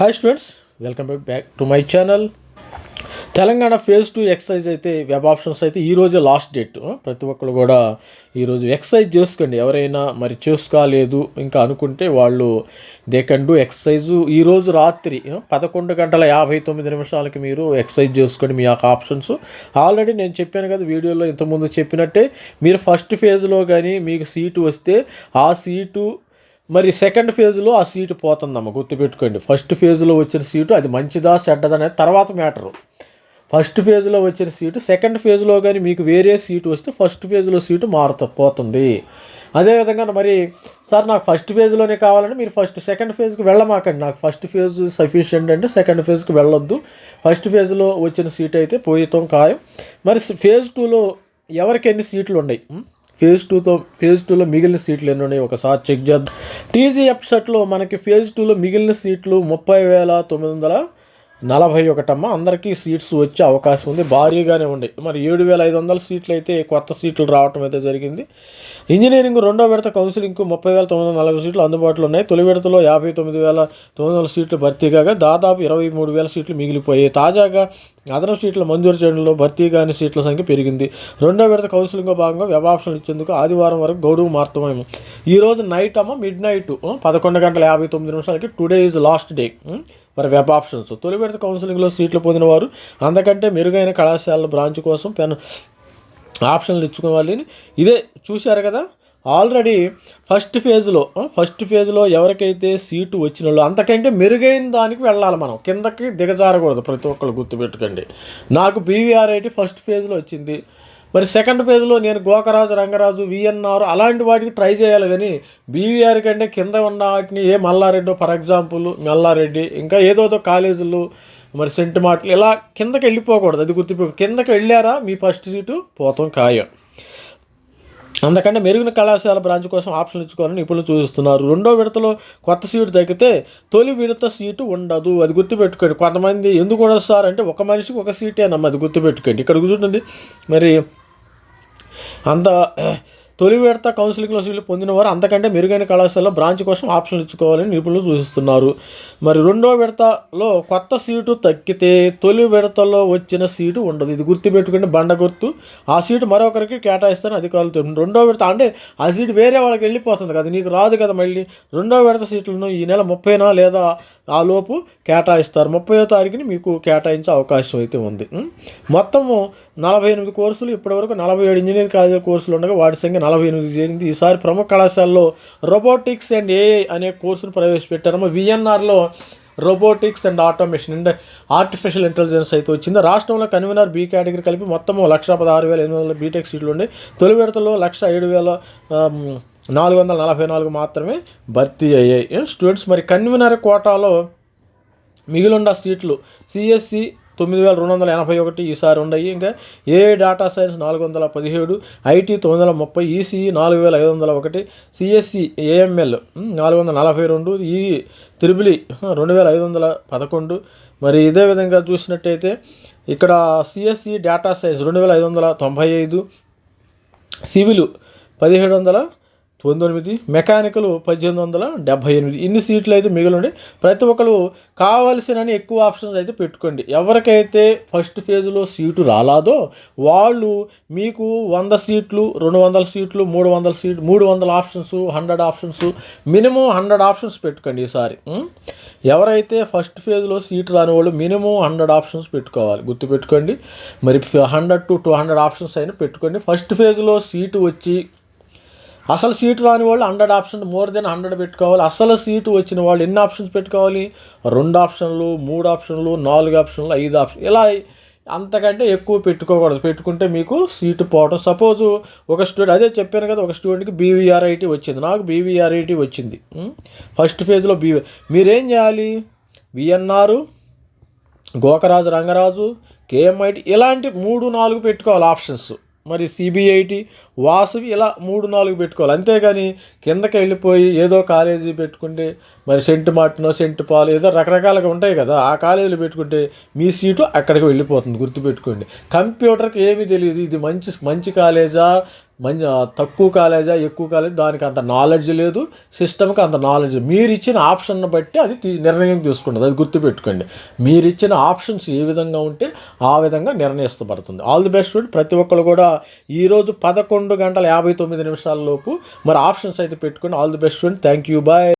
Hi students welcome back to my channel Telangana phase two excise అయితే web options అయితే ఈరోజే last date ప్రతి ఒక్కరు కూడా ఈరోజు ఎక్సైజ్ చేసుకోండి. ఎవరైనా మరి చేసుకోలేదు ఇంకా అనుకుంటే వాళ్ళు దే కెన్ డూ ఎక్సైజ్ ఈరోజు రాత్రి పదకొండు గంటల యాభై తొమ్మిది నిమిషాలకి మీరు ఎక్సైజ్ చేసుకోండి మీ యొక్క ఆప్షన్స్ ఆల్రెడీ నేను చెప్పాను కదా వీడియోలో ఇంతకుముందు చెప్పినట్టే మీరు ఫస్ట్ ఫేజ్లో కానీ మీకు సీటు వస్తే ఆ సీటు మరి సెకండ్ ఫేజ్లో ఆ సీటు పోతుందమ్మ గుర్తుపెట్టుకోండి. ఫస్ట్ ఫేజ్లో వచ్చిన సీటు అది మంచిదా చెడ్డదా అనేది తర్వాత మ్యాటరు. ఫస్ట్ ఫేజ్లో వచ్చిన సీటు సెకండ్ ఫేజ్లో కానీ మీకు వేరే సీటు వస్తే ఫస్ట్ ఫేజ్లో సీటు మారుత పోతుంది. అదేవిధంగా మరి సార్ నాకు ఫస్ట్ ఫేజ్లోనే కావాలంటే మీరు ఫస్ట్ సెకండ్ ఫేజ్కి వెళ్ళమాకండి. నాకు ఫస్ట్ ఫేజ్ సఫిషియెంట్ అంటే సెకండ్ ఫేజ్కి వెళ్ళొద్దు. ఫస్ట్ ఫేజ్లో వచ్చిన సీట్ అయితే పోయితం ఖాయం. మరి ఫేజ్ టూలో ఎవరికి ఎన్ని సీట్లు ఉన్నాయి? ఫేజ్ టూతో ఫేజ్ టూలో మిగిలిన సీట్లు ఎన్ని ఉన్నాయి? ఒకసారి చెక్ చేద్దాం. టీజీఎఫ్ సెట్లో మనకి ఫేజ్ టూలో మిగిలిన సీట్లు ముప్పై వేల తొమ్మిది వందల నలభై ఒకటమ్మ అందరికీ సీట్స్ వచ్చే అవకాశం ఉంది భారీగానే ఉన్నాయి మరి ఏడు వేల ఐదు వందల సీట్లు అయితే కొత్త సీట్లు రావటం అయితే జరిగింది. ఇంజనీరింగ్ రెండో విడత కౌన్సిలింగ్కు ముప్పై వేల తొమ్మిది వందల నలభై సీట్లు అందుబాటులో ఉన్నాయి. తొలి విడతలో యాభై తొమ్మిది వేల తొమ్మిది వందల సీట్లు భర్తీ కాగా దాదాపు ఇరవై మూడు వేల సీట్లు మిగిలిపోయాయి. తాజాగా అదనపు సీట్లు మంజూరు చేయడంలో భర్తీ కాని సీట్ల సంఖ్య పెరిగింది. రెండో విడత కౌన్సిలింగ్లో భాగంగా వెబ్ ఆప్షన్లు ఇచ్చేందుకు ఆదివారం వరకు గడువు మార్తమేమో ఈ రోజు నైట్ అమ్మ మిడ్ నైట్ పదకొండు గంటల యాభై తొమ్మిది నిమిషాలకి టుడే ఈజ్ లాస్ట్ డే మరి వెబ్ ఆప్షన్స్ తొలి విడత కౌన్సిలింగ్లో సీట్లు పొందిన వారు అందుకంటే మెరుగైన కళాశాలల బ్రాంచ్ కోసం పెన్ ఆప్షన్లు ఇచ్చుకోవాలి ఇదే చూశారు కదా? ఆల్రెడీ ఫస్ట్ ఫేజ్లో ఫస్ట్ ఫేజ్లో ఎవరికైతే సీటు వచ్చిన వాళ్ళు అంతకంటే మెరుగైన దానికి వెళ్ళాలి మనం. కిందకి దిగజారకూడదు ప్రతి ఒక్కరు గుర్తుపెట్టుకోండి. నాకు బీవీఆర్ఐటి ఫస్ట్ ఫేజ్లో వచ్చింది. మరి సెకండ్ ఫేజ్లో నేను గోకరాజు రంగరాజు విఎన్ఆర్ అలాంటి వాటికి ట్రై చేయాలి కానీ బీవీఆర్ కంటే కింద ఉన్న వాటిని ఏ మల్లారెడ్డి ఫర్ ఎగ్జాంపుల్ మల్లారెడ్డి ఇంకా ఏదోదో కాలేజీలు మరి సెంట్ మాటలు ఇలా కిందకి వెళ్ళిపోకూడదు. అది గుర్తుపో కిందకి వెళ్ళారా మీ ఫస్ట్ సీటు పోతాం ఖాయం. అందుకంటే మెరుగిన కళాశాల బ్రాంచ్ కోసం ఆప్షన్ ఇచ్చుకోవాలని నిపుణులు చూస్తున్నారు. రెండో విడతలో కొత్త సీటు తగ్గితే తొలి విడత సీటు ఉండదు. అది గుర్తుపెట్టుకోండి. కొంతమంది ఎందుకు ఉండదు సార్ అంటే ఒక మనిషికి ఒక సీటే సీటేనమ్మా అది గుర్తుపెట్టుకోండి. ఇక్కడ కూర్చుంటుంది మరి అంత తొలి విడత కౌన్సిలింగ్లో సీట్లు పొందిన వారు అంతకంటే మెరుగైన కళాశాలలో బ్రాంచ్ కోసం ఆప్షన్లు ఇచ్చుకోవాలని నిపుణులు సూచిస్తున్నారు. మరి రెండో విడతలో కొత్త సీటు తక్కితే తొలి విడతలో వచ్చిన సీటు ఉండదు. ఇది గుర్తుపెట్టుకుని బండ గుర్తు. ఆ సీటు మరొకరికి కేటాయిస్తారని అధికారులు తెలుపు రెండో విడత అంటే ఆ సీటు వేరే వాళ్ళకి వెళ్ళిపోతుంది కదా నీకు రాదు కదా మళ్ళీ. రెండో విడత సీట్లను ఈ నెల ముప్పైనా లేదా ఆ లోపు కేటాయిస్తారు. ముప్పయో తారీఖుని మీకు కేటాయించే అవకాశం అయితే ఉంది. మొత్తము నలభై ఎనిమిది కోర్సులు ఇప్పటివరకు నలభై ఏడు ఇంజనీరింగ్ కాలేజీ కోర్సులు ఉండగా వాటి సంఖ్య నలభై ఎనిమిది చేరింది ఈసారి ప్రముఖ కళాశాలలో రోబోటిక్స్ అండ్ ఏఐ అనే కోర్సును ప్రవేశపెట్టారు విఎన్ఆర్లో robotics and automation and artificial intelligence అయితే వచ్చింది. రాష్ట్రంలో కన్వీనర్ బీ కేటగిరీ కలిపి మొత్తం లక్ష పదహారు వేల ఎనిమిది వందల బీటెక్ సీట్లు ఉండే. తొలి విడతలో లక్ష ఏడు వేల నాలుగు వందల నలభై నాలుగు మాత్రమే భర్తీ అయ్యాయి. స్టూడెంట్స్ మరి కన్వీనర్ కోటాలో మిగిలిన సీట్లు సిఎస్సి తొమ్మిది వేల రెండు వందల ఎనభై ఒకటి ఈసారి ఉన్నాయి. ఇంకా ఏ డేటా సైన్స్ నాలుగు వందల పదిహేడు ఐటీ తొమ్మిది వందల ముప్పై ఈసీఈ నాలుగు వేల ఐదు వందల ఒకటి సిఎస్సి ఏఎంఎల్ నాలుగు వందల నలభై రెండు ఈ త్రిబులి రెండు వేల ఐదు వందల పదకొండు. మరి ఇదే విధంగా చూసినట్టయితే ఇక్కడ సిఎస్సి డేటా సైన్స్ రెండు వేల ఐదు వందల తొంభై ఐదు సివిలు పదిహేడు వందల పంతొమ్మిది మెకానికల్ పద్దెనిమిది వందల డెబ్భై ఎనిమిది. ఇన్ని సీట్లు అయితే మిగిలిండి ప్రతి ఒక్కరు కావలసిన ఎక్కువ ఆప్షన్స్ అయితే పెట్టుకోండి. ఎవరికైతే ఫస్ట్ ఫేజ్లో సీటు రాలాదో వాళ్ళు మీకు వంద సీట్లు రెండు వందల సీట్లు మూడు వందల సీట్లు మూడు వందల options hundred options minimum hundred options పెట్టుకోండి ఈసారి. ఎవరైతే ఫస్ట్ ఫేజ్లో సీటు రాని వాళ్ళు మినిమం హండ్రెడ్ ఆప్షన్స్ పెట్టుకోవాలి. గుర్తుపెట్టుకోండి. మరి hundred to two hundred options అయినా పెట్టుకోండి. ఫస్ట్ ఫేజ్లో సీటు వచ్చి అసలు సీటు రాని వాళ్ళు hundred option more than hundred పెట్టుకోవాలి. అసలు సీటు వచ్చిన వాళ్ళు ఎన్ని ఆప్షన్స్ పెట్టుకోవాలి? రెండు ఆప్షన్లు మూడు ఆప్షన్లు నాలుగు ఆప్షన్లు ఐదు ఆప్షన్. ఇలా అంతకంటే ఎక్కువ పెట్టుకోకూడదు. పెట్టుకుంటే మీకు సీటు పోవడం సపోజు ఒక స్టూడెంట్ అదే చెప్పాను కదా ఒక స్టూడెంట్కి బీవీఆర్ఐటి వచ్చింది. నాకు బీవీఆర్ఐటి వచ్చింది. ఫస్ట్ ఫేజ్లో బీవీ మీరేం చేయాలి? విఎన్ఆర్ గోకరాజు రంగరాజు కేఎంఐటి ఇలాంటి మూడు నాలుగు పెట్టుకోవాలి ఆప్షన్స్. మరి సిబిఐటి వాసవి ఇలా మూడు నాలుగు పెట్టుకోవాలి. అంతేగాని కిందకి వెళ్ళిపోయి ఏదో కాలేజీ పెట్టుకుంటే మరి సెంట్ మార్టినో సెంట్ పాలు ఏదో రకరకాలుగా ఉంటాయి కదా ఆ కాలేజీలు పెట్టుకుంటే మీ సీటు అక్కడికి వెళ్ళిపోతుంది గుర్తుపెట్టుకోండి. కంప్యూటర్కి ఏమీ తెలియదు ఇది మంచి మంచి కాలేజా మంచి తక్కువ కాలేజా ఎక్కువ కాలేజ్ దానికి అంత నాలెడ్జ్ లేదు సిస్టమ్కి అంత నాలెడ్జ్ మీరు ఇచ్చిన ఆప్షన్ బట్టి అది నిర్ణయం తీసుకుంటుంది. అది గుర్తుపెట్టుకోండి. మీరు ఇచ్చిన ఆప్షన్స్ ఏ విధంగా ఉంటే ఆ విధంగా నిర్ణయిస్తబడుతుంది. ఆల్ ది బెస్ట్ ప్రతి ఒక్కరు కూడా ఈరోజు పదకొండు గంటల యాభై తొమ్మిది నిమిషాల లోపు మరి ఆప్షన్స్ అయితే పెట్టుకుని all the best thank you bye